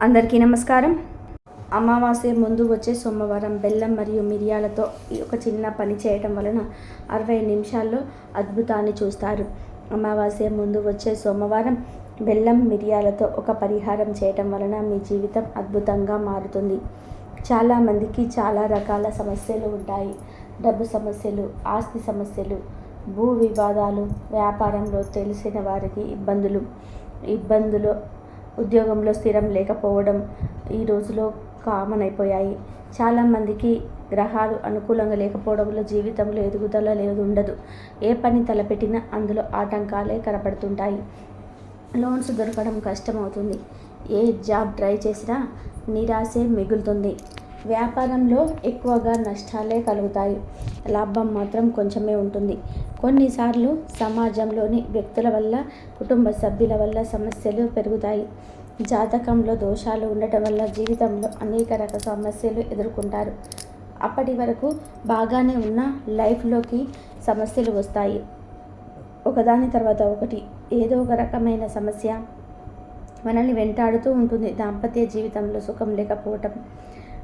అందరికీ నమస్కారం. అమావాస్య ముందు వచ్చే సోమవారం బెల్లం మరియు మిరియాలతో ఈ ఒక చిన్న పని చేయటం వలన అరవై నిమిషాల్లో అద్భుతాన్ని చూస్తారు. అమావాస్య ముందు వచ్చే సోమవారం బెల్లం మిరియాలతో ఒక పరిహారం చేయటం వలన మీ జీవితం అద్భుతంగా మారుతుంది. చాలామందికి చాలా రకాల సమస్యలు ఉంటాయి. డబ్బు సమస్యలు ఆస్తి సమస్యలు భూ వివాదాలు వ్యాపారంలో తెలిసిన వారికి ఇబ్బందులు. ఇబ్బందులు ఉద్యోగంలో స్థిరం లేకపోవడం ఈ రోజులో కామన్ అయిపోయాయి. చాలామందికి గ్రహాలు అనుకూలంగా లేకపోవడంలో జీవితంలో ఎదుగుదల లేదు ఉండదు. ఏ పని తలపెట్టినా అందులో ఆటంకాలే కనపడుతుంటాయి. లోన్స్ దొరకడం కష్టమవుతుంది. ఏ జాబ్ ట్రై చేసినా నిరాశే మిగులుతుంది. వ్యాపారంలో ఎక్కువగా నష్టాలే కలుగుతాయి. లాభం మాత్రం కొంచెమే ఉంటుంది. కొన్నిసార్లు సమాజంలోని వ్యక్తుల వల్ల కుటుంబ సభ్యుల వల్ల సమస్యలు పెరుగుతాయి. జాతకంలో దోషాలు ఉండటం వల్ల జీవితంలో అనేక రకాల సమస్యలు ఎదుర్కొంటారు. అప్పటి వరకు బాగానే ఉన్న లైఫ్లోకి సమస్యలు వస్తాయి. ఒకదాని తర్వాత ఒకటి ఏదో ఒక రకమైన సమస్య మనల్ని వెంటాడుతూ ఉంటుంది. దాంపత్య జీవితంలో సుఖం లేకపోవటం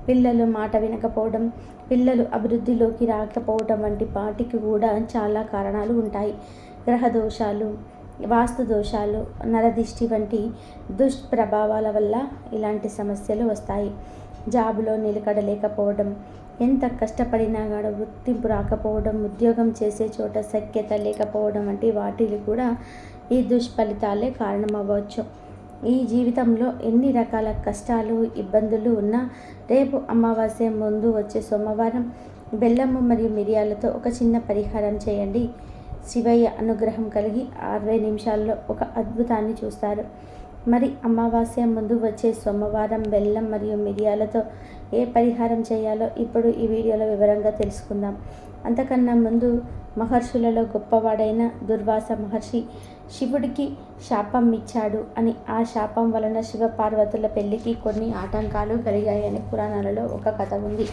పిల్లలు మాట వినకపోవడం పిల్లలు అభివృద్ధిలోకి రాకపోవడం వంటి వాటికి కూడా చాలా కారణాలు ఉంటాయి. గ్రహ దోషాలు వాస్తు దోషాలు నరదిష్టి వంటి దుష్ప్రభావాల వల్ల ఇలాంటి సమస్యలు వస్తాయి. జాబులో నిలకడ లేకపోవడం ఎంత కష్టపడినా కూడా గుర్తింపు రాకపోవడం ఉద్యోగం చేసే చోట సఖ్యత లేకపోవడం వంటి వాటికి కూడా ఈ దుష్ఫలితాలే కారణమవ్వచ్చు. ఈ జీవితంలో ఎన్ని రకాల కష్టాలు ఇబ్బందులు ఉన్నా రేపు అమావాస్య ముందు వచ్చే సోమవారం బెల్లము మరియు మిరియాలతో ఒక చిన్న పరిహారం చేయండి. శివయ్య అనుగ్రహం కలిగి అరవై నిమిషాల్లో ఒక అద్భుతాన్ని చూస్తారు. మరి అమావాస్య ముందు వచ్చే సోమవారం బెల్లం మరియు మిరియాలతో ఏ పరిహారం చేయాలో ఇప్పుడు ఈ వీడియోలో వివరంగా తెలుసుకుందాం. అంతకన్నా ముందు మహర్షులలో గొప్పవాడైన దుర్వాస మహర్షి శివుడికి శాపం ఇచ్చాడు అని ఆ శాపం వలన శివ పార్వతుల పెళ్ళికి కొన్ని ఆటంకాలు కలిగాయని పురాణాలలో ఒక కథ ఉంది.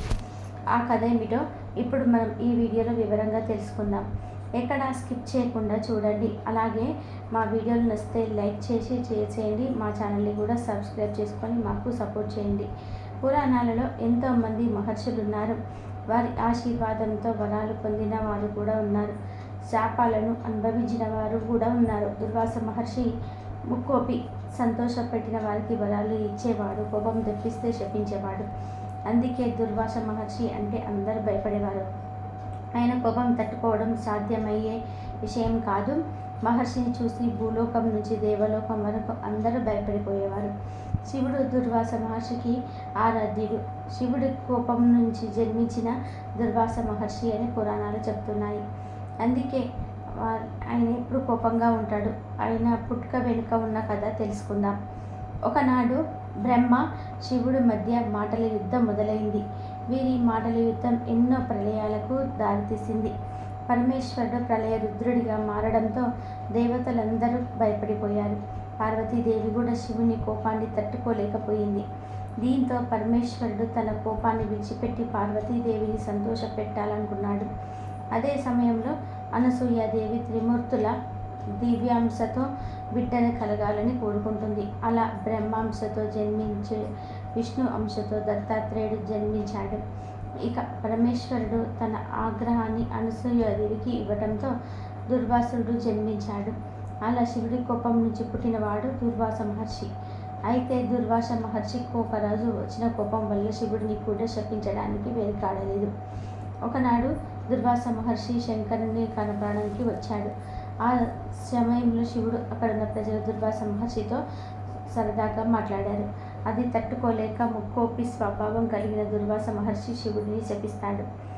ఆ కథ ఏమిటో ఇప్పుడు మనం ఈ వీడియోలో వివరంగా తెలుసుకుందాం. ఎక్కడ స్కిప్ చేయకుండా చూడండి. అలాగే మా వీడియోలు నచ్చితే లైక్ చేసి చేసేయండి మా ఛానల్ని కూడా సబ్స్క్రైబ్ చేసుకొని మాకు సపోర్ట్ చేయండి. పురాణాలలో ఎంతోమంది మహర్షులు ఉన్నారు వారి ఆశీర్వాదంతో వరాలు పొందిన వారు కూడా ఉన్నారు. శాపాలను అనుభవించిన వారు కూడా ఉన్నారు. దుర్వాస మహర్షి ముక్కోపి సంతోషపెట్టిన వారికి వరాలు ఇచ్చేవాడు కోపం తెప్పిస్తే శపించేవాడు. అందుకే దుర్వాస మహర్షి అంటే అందరూ భయపడేవారు. ఆయన కోపం తట్టుకోవడం సాధ్యమయ్యే విషయం కాదు. మహర్షిని చూసి భూలోకం నుంచి దేవలోకం వరకు అందరూ భయపడిపోయేవారు. శివుడు దుర్వాస మహర్షికి ఆరాధ్యుడు. శివుడి కోపం నుంచి జన్మించిన దుర్వాస మహర్షి అని పురాణాలు చెప్తున్నాయి. అందుకే ఆయన ఎప్పుడు కోపంగా ఉంటాడు. ఆయన పుట్టుక వెనుక ఉన్న కథ తెలుసుకుందాం. ఒకనాడు బ్రహ్మ శివుడి మధ్య మాటల యుద్ధం మొదలైంది. వీరి మాటల యుద్ధం ఎన్నో ప్రళయాలకు దారితీసింది. పరమేశ్వరుడు ప్రళయ రుద్రుడిగా మారడంతో దేవతలందరూ భయపడిపోయారు. పార్వతీదేవి కూడా శివుని కోపాన్ని తట్టుకోలేకపోయింది. దీంతో పరమేశ్వరుడు తన కోపాన్ని విడిచిపెట్టి పార్వతీదేవిని సంతోషపెట్టాలనుకున్నాడు. అదే సమయంలో అనసూయాదేవి త్రిమూర్తుల దివ్యాంశతో బిడ్డను కలగాలని కోరుకుంటుంది. అలా బ్రహ్మాంశతో జన్మించే విష్ణు అంశతో దత్తాత్రేయుడు జన్మించాడు. ఇక పరమేశ్వరుడు తన ఆగ్రహాన్ని అనసూయాదేవికి ఇవ్వడంతో దుర్వాసుడు జన్మించాడు. అలా శివుడి కోపం నుంచి పుట్టినవాడు దుర్వాస మహర్షి. అయితే దుర్వాస మహర్షికి కోపరాజు వచ్చిన కోపం వల్ల శివుడిని కూడా శపించడానికి వెనుకాడలేదు. ఒకనాడు దుర్వాస మహర్షి శంకరుని కనపడడానికి వచ్చాడు. ఆ సమయంలో శివుడు అక్కడున్న ప్రజల దుర్వాస మహర్షితో సరదాగా మాట్లాడారు. అది తట్టుకోలేక ముక్కోపి స్వభావం కలిగిన దుర్వాస మహర్షి శివుడిని శపిస్తాడు.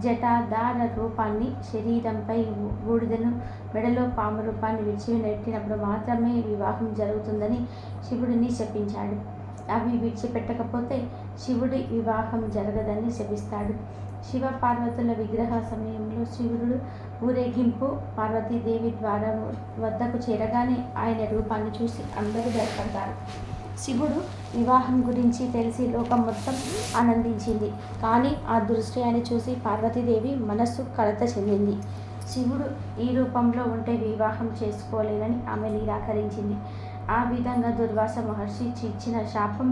జటాధార రూపాన్ని శరీరంపై బూడిదను మెడలో పాము రూపాన్ని విడిచిపెట్టినప్పుడు మాత్రమే వివాహం జరుగుతుందని శివుడిని శపించాడు. అవి విడిచిపెట్టకపోతే శివుడి వివాహం జరగదని శపిస్తాడు. శివ పార్వతుల విగ్రహ సమయంలో శివుడు ఊరేగింపు పార్వతీదేవి ద్వారం వద్దకు చేరగానే ఆయన రూపాన్ని చూసి అందరూ భయపడ్డారు శివుడు వివాహం గురించి తెలిసి లోకం మొత్తం ఆనందించింది. కానీ ఆ దృశ్యాన్ని చూసి పార్వతీదేవి మనస్సు కలత చెందింది. శివుడు ఈ రూపంలో ఉంటే వివాహం చేసుకోలేనని ఆమె నిరాకరించింది. ఆ విధంగా దుర్వాస మహర్షి ఇచ్చిన శాపం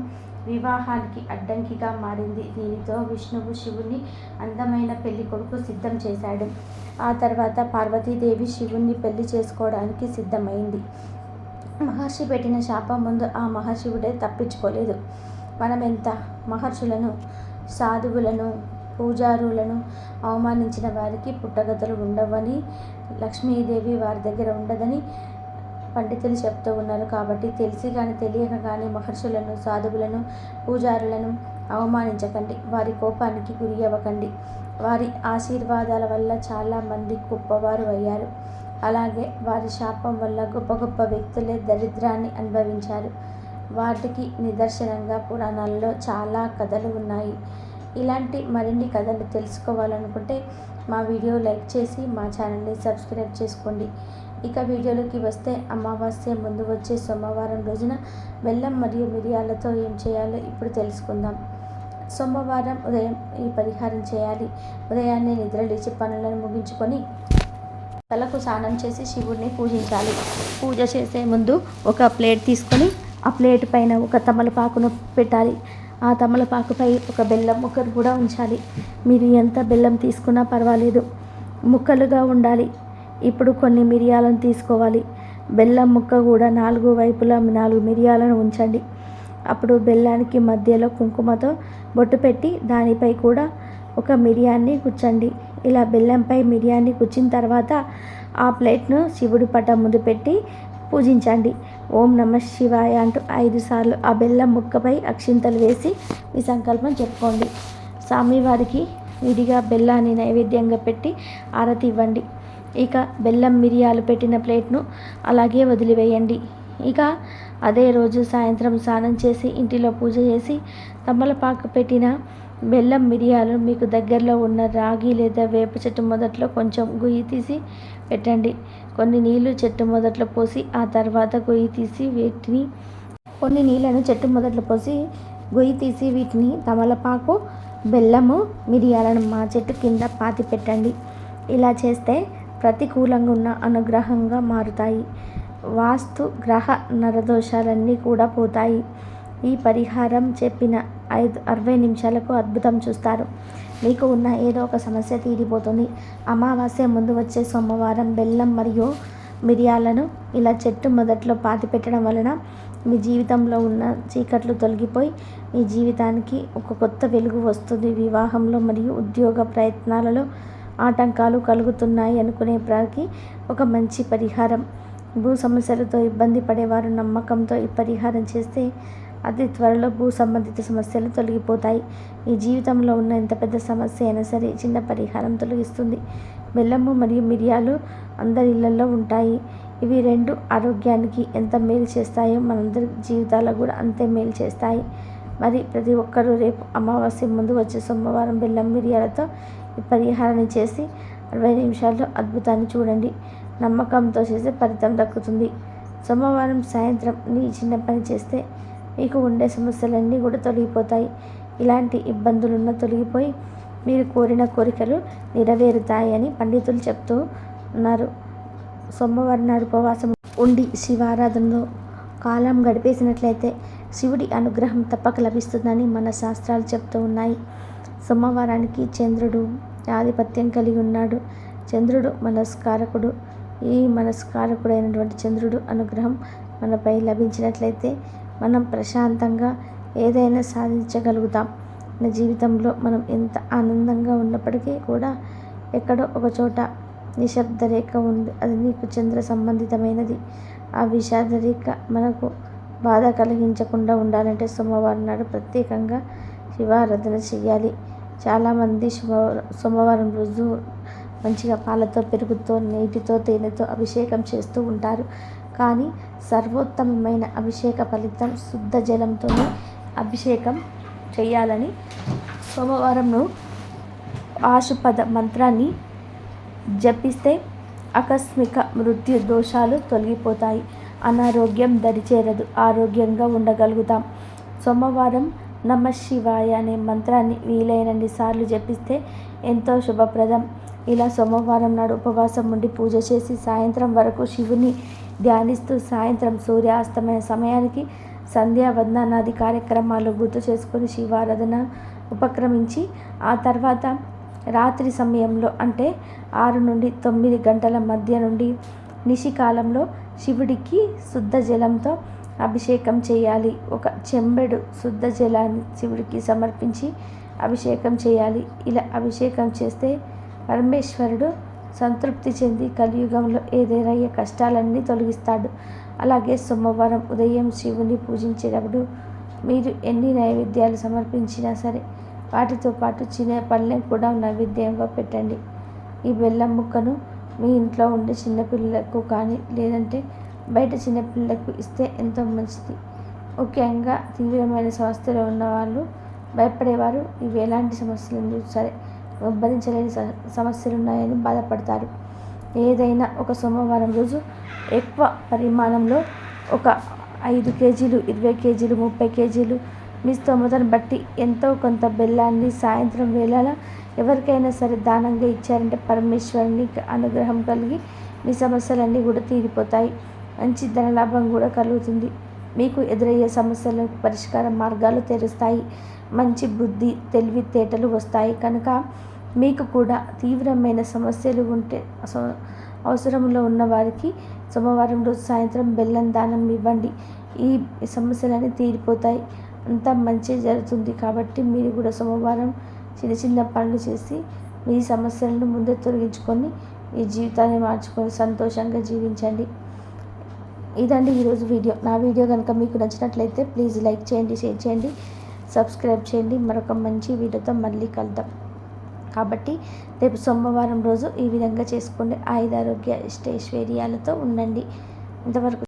వివాహానికి అడ్డంకిగా మారింది. దీనితో విష్ణువు శివుని అందమైన పెళ్ళి కొడుకు సిద్ధం చేశాడు. ఆ తర్వాత పార్వతీదేవి శివుణ్ణి పెళ్ళి చేసుకోవడానికి సిద్ధమైంది. మహర్షి పెట్టిన శాపం ముందు ఆ మహర్షివుడే తప్పించుకోలేదు. మనం ఎంత మహర్షులను సాధువులను పూజారులను అవమానించిన వారికి పుట్టగతులు ఉండవని లక్ష్మీదేవి వారి దగ్గర ఉండదని పండితులు చెప్తూ ఉన్నారు కాబట్టి తెలిసి కానీ తెలియక కానీ మహర్షులను సాధువులను పూజారులను అవమానించకండి. వారి కోపానికి గురి అవ్వకండి. వారి ఆశీర్వాదాల వల్ల చాలామంది గొప్పవారు అయ్యారు. అలాగే వారి శాపం వల్ల గొప్ప గొప్ప వ్యక్తులే దరిద్రాన్ని అనుభవించారు. వాటికి నిదర్శనంగా పురాణాల్లో చాలా కథలు ఉన్నాయి. ఇలాంటి మరిన్ని కథలు తెలుసుకోవాలనుకుంటే మా వీడియో లైక్ చేసి మా ఛానల్ని సబ్స్క్రైబ్ చేసుకోండి. ఇక వీడియోలోకి వస్తే అమావాస్య ముందు వచ్చే సోమవారం రోజున బెల్లం మరియు మిరియాలతో ఏం చేయాలో ఇప్పుడు తెలుసుకుందాం. సోమవారం ఉదయం ఈ పరిహారం చేయాలి. ఉదయాన్నే నిద్రలేచి పనులను ముగించుకొని తలకు స్నానం చేసి శివుడిని పూజించాలి. పూజ చేసే ముందు ఒక ప్లేట్ తీసుకొని ఆ ప్లేట్ పైన ఒక తమలపాకును పెట్టాలి. ఆ తమలపాకుపై ఒక బెల్లం ముక్కను కూడా ఉంచాలి. మీరు ఎంత బెల్లం తీసుకున్నా పర్వాలేదు. ముక్కలుగా ఉండాలి. ఇప్పుడు కొన్ని మిరియాలను తీసుకోవాలి. బెల్లం ముక్క కూడా నాలుగు వైపులా నాలుగు మిరియాలను ఉంచండి. అప్పుడు బెల్లానికి మధ్యలో కుంకుమతో బొట్టు పెట్టి దానిపై కూడా ఒక మిరియాన్ని కుచ్చండి ఇలా బెల్లంపై మిరియాన్ని కుచ్చిన తర్వాత ఆ ప్లేట్ను శివుడి పటం ముందు పెట్టి పూజించండి. ఓం నమ శివాయ అంటూ ఐదు సార్లు ఆ బెల్లం ముక్కపై అక్షింతలు వేసి మీ సంకల్పం చెప్పుకోండి. స్వామివారికి విడిగా బెల్లాన్ని నైవేద్యంగా పెట్టి ఆరతి ఇవ్వండి ఇక బెల్లం మిరియాలు పెట్టిన ప్లేట్ను అలాగే వదిలివేయండి. ఇక అదే రోజు సాయంత్రం స్నానం చేసి ఇంటిలో పూజ చేసి తమలపాకు పెట్టిన బెల్లం మిరియాలు మీకు దగ్గరలో ఉన్న రాగి లేదా వేప చెట్టు మొదట్లో కొంచెం గుయ్యి తీసి పెట్టండి. కొన్ని నీళ్ళు చెట్టు మొదట్లో పోసి ఆ తర్వాత గొయ్యి తీసి వీటిని కొన్ని నీళ్ళను చెట్టు మొదట్లో పోసి గొయ్యి తీసి వీటిని తమలపాకు బెల్లము మిరియాలను మా చెట్టు కింద పాతి పెట్టండి. ఇలా చేస్తే ప్రతికూలంగా ఉన్న అనుగ్రహంగా మారుతాయి. వాస్తు గ్రహ నరదోషాలన్నీ కూడా పోతాయి. ఈ పరిహారం చెప్పిన ఐదు అరవై నిమిషాలకు అద్భుతం చూస్తారు. మీకు ఉన్న ఏదో ఒక సమస్య తీరిపోతుంది. అమావాస్య ముందు వచ్చే సోమవారం బెల్లం మరియు మిరియాలను ఇలా చెట్టు మొదట్లో పాతి పెట్టడం వలన మీ జీవితంలో ఉన్న చీకట్లు తొలగిపోయి మీ జీవితానికి ఒక కొత్త వెలుగు వస్తుంది. వివాహంలో మరియు ఉద్యోగ ప్రయత్నాలలో ఆటంకాలు కలుగుతున్నాయి అనుకునే ప్రాకి ఒక మంచి పరిహారం. భూ సమస్యలతో ఇబ్బంది పడేవారు నమ్మకంతో ఈ పరిహారం చేస్తే అతి త్వరలో భూ సంబంధిత సమస్యలు తొలగిపోతాయి. ఈ జీవితంలో ఉన్న ఎంత పెద్ద సమస్య అయినా సరే చిన్న పరిహారం తొలగిస్తుంది. బెల్లము మరియు మిరియాలు అందరి ఇళ్ళలో ఉంటాయి. ఇవి రెండు ఆరోగ్యానికి ఎంత మేలు చేస్తాయో మనందరి జీవితాలకు కూడా అంతే మేలు చేస్తాయి. మరి ప్రతి ఒక్కరూ రేపు అమావాస్య ముందు వచ్చే సోమవారం బెల్లం మిరియాలతో పరిహారాన్ని చేసి అరవై నిమిషాల్లో అద్భుతాన్ని చూడండి. నమ్మకంతో చేస్తే ఫలితం దక్కుతుంది. సోమవారం సాయంత్రం నీ చిన్న పని చేస్తే మీకు ఉండే సమస్యలన్నీ కూడా తొలగిపోతాయి. ఇలాంటి ఇబ్బందులున్న తొలగిపోయి మీరు కోరిన కోరికలు నెరవేరుతాయని పండితులు చెప్తూ ఉన్నారు. సోమవారం నాడు ఉపవాసం ఉండి శివారాధనలో కాలం గడిపేసినట్లయితే శివుడి అనుగ్రహం తప్పక లభిస్తుందని మన శాస్త్రాలు చెప్తూ ఉన్నాయి. సోమవారానికి చంద్రుడు ఆధిపత్యం కలిగి ఉన్నాడు. చంద్రుడు మనస్కారకుడు. ఈ మనస్కారకుడైనటువంటి చంద్రుడు అనుగ్రహం మనపై లభించినట్లయితే మనం ప్రశాంతంగా ఏదైనా సాధించగలుగుతాం. మన జీవితంలో మనం ఎంత ఆనందంగా ఉన్నప్పటికీ కూడా ఎక్కడో ఒక చోట నిశ్శబ్ద రేఖ ఉంది. అది నీకు చంద్ర సంబంధితమైనది. ఆ విషాద రేఖ మనకు బాధ కలిగించకుండా ఉండాలంటే సోమవారం నాడు ప్రత్యేకంగా శివారాధన చేయాలి చాలామంది శుభ సోమవారం రోజు మంచిగా పాలతో పెరుగుతో నీటితో తేనెతో అభిషేకం చేస్తూ ఉంటారు. కానీ సర్వోత్తమమైన అభిషేక ఫలితం శుద్ధ జలంతోనే అభిషేకం చేయాలని సోమవారంను ఆశుపద మంత్రాన్ని జపిస్తే ఆకస్మిక మృత్యు దోషాలు తొలగిపోతాయి. అనారోగ్యం దరిచేరదు. ఆరోగ్యంగా ఉండగలుగుతాం. సోమవారం నమ శివాయ అనే మంత్రాన్ని వీలైనన్ని సార్లు జపిస్తే ఎంతో శుభప్రదం. ఇలా సోమవారం నాడు ఉపవాసం ఉండి పూజ చేసి సాయంత్రం వరకు శివుని ధ్యానిస్తూ సాయంత్రం సూర్యాస్తమయ సమయానికి సంధ్యావందనాది కార్యక్రమాలు గుర్తు చేసుకొని శివారాధన ఉపక్రమించి ఆ తర్వాత రాత్రి సమయంలో అంటే ఆరు నుండి తొమ్మిది గంటల మధ్య నుండి నిశికాలంలో శివుడికి శుద్ధ జలంతో అభిషేకం చేయాలి. ఒక చెంబెడు శుద్ధ జలాన్ని శివుడికి సమర్పించి అభిషేకం చేయాలి. ఇలా అభిషేకం చేస్తే పరమేశ్వరుడు సంతృప్తి చెంది కలియుగంలో ఏదైనా కష్టాలన్నీ తొలగిస్తాడు. అలాగే సోమవారం ఉదయం శివుని పూజించేటప్పుడు మీరు ఎన్ని నైవేద్యాలు సమర్పించినా సరే వాటితో పాటు చిన్న పళ్ళెం కూడా నైవేద్యంగా పెట్టండి. ఈ బెల్లం ముక్కను మీ ఇంట్లో ఉండే చిన్నపిల్లలకు కానీ లేదంటే బయట చిన్నపిల్లలకు ఇస్తే ఎంతో మంచిది. ముఖ్యంగా తీవ్రమైన సమస్యలు ఉన్నవాళ్ళు భయపడేవారు. ఇవి ఎలాంటి సమస్యలు సరే భరించలేని సమస్యలు ఉన్నాయని బాధపడతారు. ఏదైనా ఒక సోమవారం రోజు ఎక్కువ పరిమాణంలో ఒక ఐదు కేజీలు ఇరవై కేజీలు ముప్పై కేజీలు మీ స్తోమతను బట్టి ఎంతో కొంత బెల్లాన్ని సాయంత్రం వేళలా ఎవరికైనా సరే దానంగా ఇచ్చారంటే పరమేశ్వరునికి అనుగ్రహం కలిగి మీ సమస్యలన్నీ కూడా తీరిపోతాయి. మంచి ధనలాభం కూడా కలుగుతుంది. మీకు ఎదురయ్యే సమస్యలకు పరిష్కార మార్గాలు తెరుస్తాయి. మంచి బుద్ధి తెలివితేటలు వస్తాయి. కనుక మీకు కూడా తీవ్రమైన సమస్యలు ఉంటే అవసరంలో ఉన్న వారికి సోమవారం రోజు సాయంత్రం బెల్లం దానం ఇవ్వండి. ఈ సమస్యలన్నీ తీరిపోతాయి. అంతా మంచి జరుగుతుంది. కాబట్టి మీరు కూడా సోమవారం చిన్న చిన్న పనులు చేసి మీ సమస్యలను ముందే తొలగించుకొని మీ జీవితాన్ని మార్చుకొని సంతోషంగా జీవించండి. ఇదండి ఈరోజు వీడియో. నా వీడియో కనుక మీకు నచ్చినట్లయితే ప్లీజ్ లైక్ చేయండి షేర్ చేయండి సబ్స్క్రైబ్ చేయండి. మరొక మంచి వీడియోతో మళ్ళీ కలుద్దాం. కాబట్టి రేపు సోమవారం రోజు ఈ విధంగా చేసుకోండి ఆయుధారోగ్య ఇష్టైశ్వర్యాలతో ఉండండి. ఇంతవరకు